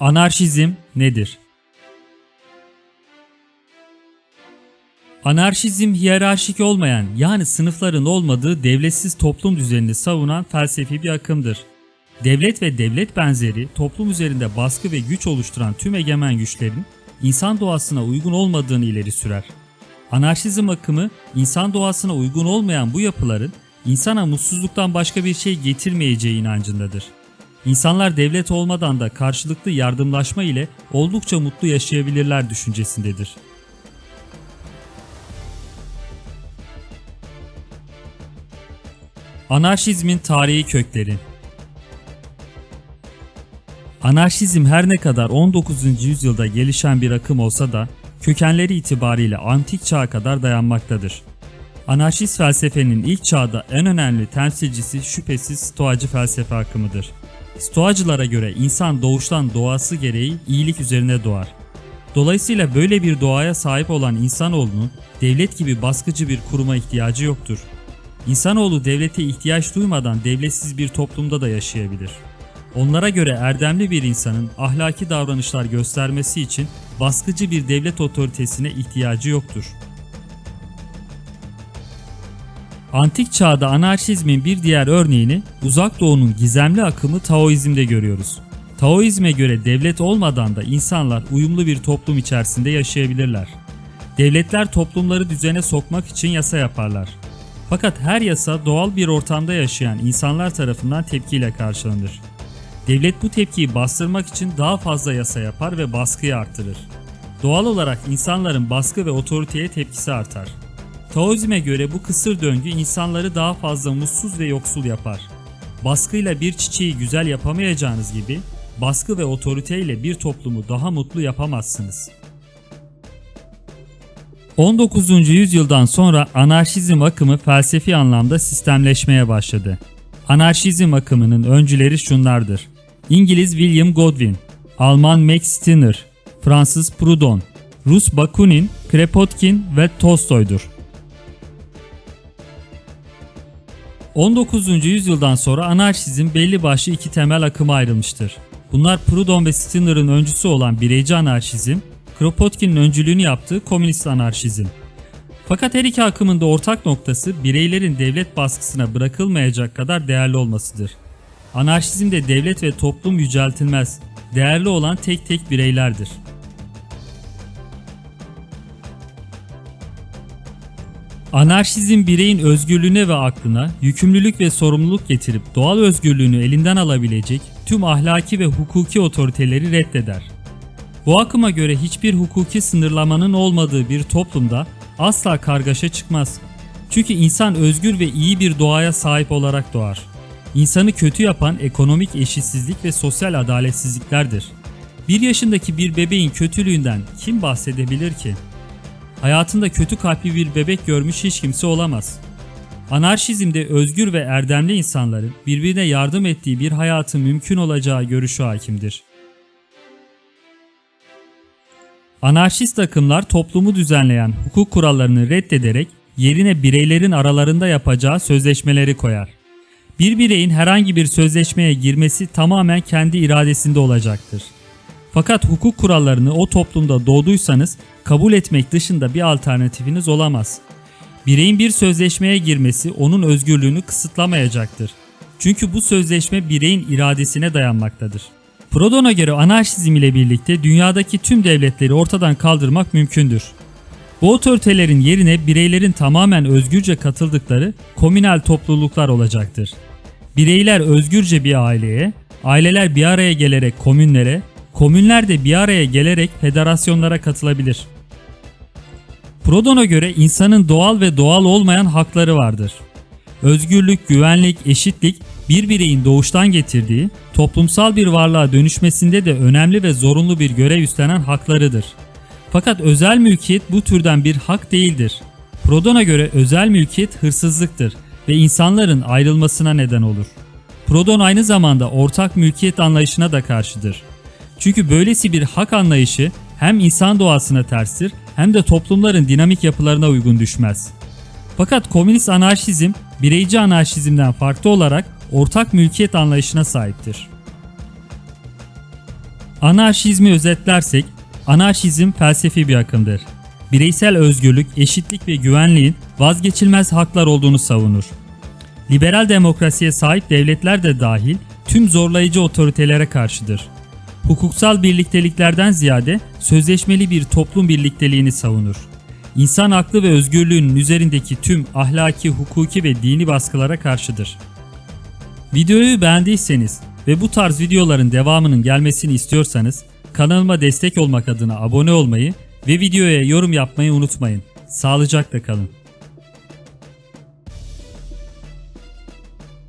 Anarşizm nedir? Anarşizm hiyerarşik olmayan yani sınıfların olmadığı devletsiz toplum düzenini savunan felsefi bir akımdır. Devlet ve devlet benzeri toplum üzerinde baskı ve güç oluşturan tüm egemen güçlerin insan doğasına uygun olmadığını ileri sürer. Anarşizm akımı insan doğasına uygun olmayan bu yapıların insana mutsuzluktan başka bir şey getirmeyeceği inancındadır. İnsanlar devlet olmadan da karşılıklı yardımlaşma ile oldukça mutlu yaşayabilirler düşüncesindedir. Anarşizmin tarihi kökleri Anarşizm her ne kadar 19. yüzyılda gelişen bir akım olsa da kökenleri itibariyle antik çağa kadar dayanmaktadır. Anarşist felsefenin ilk çağda en önemli temsilcisi şüphesiz Stoacı felsefe akımıdır. Stoacılara göre insan doğuştan doğası gereği iyilik üzerine doğar. Dolayısıyla böyle bir doğaya sahip olan insanoğlunun devlet gibi baskıcı bir kuruma ihtiyacı yoktur. İnsanoğlu devlete ihtiyaç duymadan devletsiz bir toplumda da yaşayabilir. Onlara göre erdemli bir insanın ahlaki davranışlar göstermesi için baskıcı bir devlet otoritesine ihtiyacı yoktur. Antik çağda anarşizmin bir diğer örneğini Uzak Doğu'nun gizemli akımı Taoizm'de görüyoruz. Taoizme göre devlet olmadan da insanlar uyumlu bir toplum içerisinde yaşayabilirler. Devletler toplumları düzene sokmak için yasa yaparlar. Fakat her yasa doğal bir ortamda yaşayan insanlar tarafından tepkiyle karşılanır. Devlet bu tepkiyi bastırmak için daha fazla yasa yapar ve baskıyı artırır. Doğal olarak insanların baskı ve otoriteye tepkisi artar. Taoizme göre bu kısır döngü insanları daha fazla mutsuz ve yoksul yapar. Baskıyla bir çiçeği güzel yapamayacağınız gibi baskı ve otoriteyle bir toplumu daha mutlu yapamazsınız. 19. yüzyıldan sonra anarşizm akımı felsefi anlamda sistemleşmeye başladı. Anarşizm akımının öncüleri şunlardır. İngiliz William Godwin, Alman Max Stirner, Fransız Proudhon, Rus Bakunin, Kropotkin ve Tolstoy'dur. 19. yüzyıldan sonra anarşizm belli başlı iki temel akıma ayrılmıştır. Bunlar Proudhon ve Stirner'ın öncüsü olan bireyci anarşizm, Kropotkin'in öncülüğünü yaptığı komünist anarşizm. Fakat her iki akımın da ortak noktası bireylerin devlet baskısına bırakılmayacak kadar değerli olmasıdır. Anarşizmde devlet ve toplum yüceltilmez, değerli olan tek tek bireylerdir. Anarşizm bireyin özgürlüğüne ve aklına yükümlülük ve sorumluluk getirip doğal özgürlüğünü elinden alabilecek tüm ahlaki ve hukuki otoriteleri reddeder. Bu akıma göre hiçbir hukuki sınırlamanın olmadığı bir toplumda asla kargaşa çıkmaz. Çünkü insan özgür ve iyi bir doğaya sahip olarak doğar. İnsanı kötü yapan ekonomik eşitsizlik ve sosyal adaletsizliklerdir. Bir yaşındaki bir bebeğin kötülüğünden kim bahsedebilir ki? Hayatında kötü kalpli bir bebek görmüş hiç kimse olamaz. Anarşizmde özgür ve erdemli insanların birbirine yardım ettiği bir hayatın mümkün olacağı görüşü hakimdir. Anarşist akımlar toplumu düzenleyen hukuk kurallarını reddederek yerine bireylerin aralarında yapacağı sözleşmeleri koyar. Bir bireyin herhangi bir sözleşmeye girmesi tamamen kendi iradesinde olacaktır. Fakat hukuk kurallarını o toplumda doğduysanız kabul etmek dışında bir alternatifiniz olamaz. Bireyin bir sözleşmeye girmesi onun özgürlüğünü kısıtlamayacaktır. Çünkü bu sözleşme bireyin iradesine dayanmaktadır. Proudhon'a göre anarşizm ile birlikte dünyadaki tüm devletleri ortadan kaldırmak mümkündür. Bu otoritelerin yerine bireylerin tamamen özgürce katıldıkları komünel topluluklar olacaktır. Bireyler özgürce bir aileye, aileler bir araya gelerek komünlere, komünler de bir araya gelerek federasyonlara katılabilir. Proudhon'a göre insanın doğal ve doğal olmayan hakları vardır. Özgürlük, güvenlik, eşitlik bir bireyin doğuştan getirdiği toplumsal bir varlığa dönüşmesinde de önemli ve zorunlu bir görev üstlenen haklarıdır. Fakat özel mülkiyet bu türden bir hak değildir. Proudhon'a göre özel mülkiyet hırsızlıktır ve insanların ayrılmasına neden olur. Proudhon aynı zamanda ortak mülkiyet anlayışına da karşıdır. Çünkü böylesi bir hak anlayışı hem insan doğasına terstir hem de toplumların dinamik yapılarına uygun düşmez. Fakat komünist anarşizm bireyci anarşizmden farklı olarak ortak mülkiyet anlayışına sahiptir. Anarşizmi özetlersek, anarşizm felsefi bir akımdır. Bireysel özgürlük, eşitlik ve güvenliğin vazgeçilmez haklar olduğunu savunur. Liberal demokrasiye sahip devletler de dahil tüm zorlayıcı otoritelere karşıdır. Hukuksal birlikteliklerden ziyade sözleşmeli bir toplum birlikteliğini savunur. İnsan haklı ve özgürlüğünün üzerindeki tüm ahlaki, hukuki ve dini baskılara karşıdır. Videoyu beğendiyseniz ve bu tarz videoların devamının gelmesini istiyorsanız kanalıma destek olmak adına abone olmayı ve videoya yorum yapmayı unutmayın. Sağlıcakla kalın.